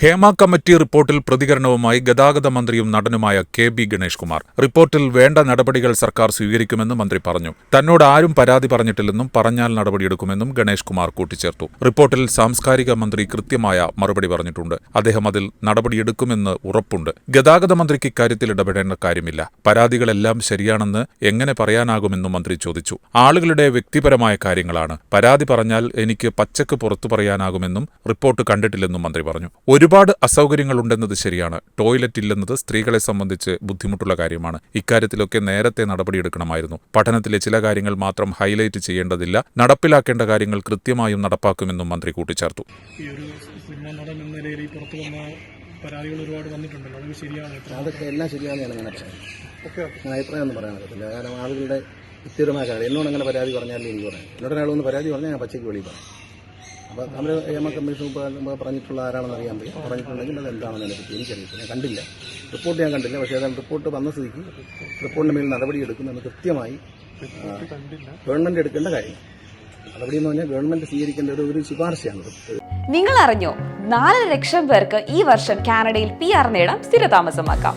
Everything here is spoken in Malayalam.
ഹേമ കമ്മിറ്റി റിപ്പോർട്ടിൽ പ്രതികരണവുമായി ഗതാഗത മന്ത്രിയും നടനുമായ കെ ബി ഗണേഷ് കുമാർ. റിപ്പോർട്ടിൽ വേണ്ട നടപടികൾ സർക്കാർ സ്വീകരിക്കുമെന്നും മന്ത്രി പറഞ്ഞു. തന്നോട് ആരും പരാതി പറഞ്ഞിട്ടില്ലെന്നും പറഞ്ഞാൽ നടപടിയെടുക്കുമെന്നും ഗണേഷ് കുമാർ കൂട്ടിച്ചേർത്തു. റിപ്പോർട്ടിൽ സാംസ്കാരിക മന്ത്രി കൃത്യമായ മറുപടി പറഞ്ഞിട്ടുണ്ട്. അദ്ദേഹം അതിൽ നടപടിയെടുക്കുമെന്ന് ഉറപ്പുണ്ട്. ഗതാഗത മന്ത്രിക്ക് ഇക്കാര്യത്തിൽ ഇടപെടേണ്ട കാര്യമില്ല. പരാതികളെല്ലാം ശരിയാണെന്ന് എങ്ങനെ പറയാനാകുമെന്നും മന്ത്രി ചോദിച്ചു. ആളുകളുടെ വ്യക്തിപരമായ കാര്യങ്ങളാണ്. പരാതി പറഞ്ഞാൽ എനിക്ക് പച്ചക്ക് പുറത്തു പറയാനാകുമെന്നും റിപ്പോർട്ട് കണ്ടിട്ടില്ലെന്നും മന്ത്രി പറഞ്ഞു. ഒരുപാട് അസൗകര്യങ്ങളുണ്ടെന്നത് ശരിയാണ്. ടോയ്ലറ്റ് ഇല്ലെന്നത് സ്ത്രീകളെ സംബന്ധിച്ച് ബുദ്ധിമുട്ടുള്ള കാര്യമാണ്. ഇക്കാര്യത്തിലൊക്കെ നേരത്തെ നടപടിയെടുക്കണമായിരുന്നു. പഠനത്തിലെ ചില കാര്യങ്ങൾ മാത്രം ഹൈലൈറ്റ് ചെയ്യേണ്ടതില്ല. നടപ്പിലാക്കേണ്ട കാര്യങ്ങൾ കൃത്യമായും നടപ്പാക്കുമെന്നും മന്ത്രി കൂട്ടിച്ചേർത്തു. ഈ ഒരു സിനിമ നടൻ നിലയിൽ ഈ വന്ന പരാതികൾ ഒരുപാട് വന്നിട്ടുണ്ടല്ലോ. അതൊക്കെ ശരിയാണ് അതൊക്കെ എല്ലാം ശരിയാണെന്ന് ഞാൻ അഭിപ്രായം ഞാൻ അഭിപ്രായം ഒന്നും പറയാൻ പറ്റത്തില്ല. കാരണം ആളുകളുടെ വ്യക്തിപരമായ കാര്യം എന്നോട് അങ്ങനെ പരാതി പറഞ്ഞാലും എനിക്ക് പറയാം എന്നോട് ഒരാളൊന്ന് പരാതി പറഞ്ഞാൽ ഞാൻ പച്ചയ്ക്ക് വെളിയിൽ പറയാം. അപ്പോൾ നമ്മൾ എം കമ്മീഷൻ പറഞ്ഞിട്ടുള്ള ആരാണെന്ന് അറിയാൻ പറ്റും. പറഞ്ഞിട്ടുണ്ടെങ്കിൽ അത് എന്താണെന്ന് എനിക്ക് എനിക്കറിയില്ല ഞാൻ കണ്ടില്ല. റിപ്പോർട്ട് ഞാൻ കണ്ടില്ല. പക്ഷേ ഏതായാലും റിപ്പോർട്ട് വന്ന സ്ഥിതിക്ക് റിപ്പോർട്ടിന്റെ മേൽ നടപടി എടുക്കുമെന്ന് കൃത്യമായി ഗവൺമെന്റ് എടുക്കേണ്ട കാര്യം. നടപടി എന്ന് പറഞ്ഞാൽ സ്വീകരിക്കേണ്ട ഒരു ശുപാർശയാണ്. നിങ്ങൾ അറിഞ്ഞോ നാല് ലക്ഷം പേർക്ക് ഈ വർഷം കാനഡയിൽ പി ആർ നേടാം സ്ഥിരതാമസമാക്കാം.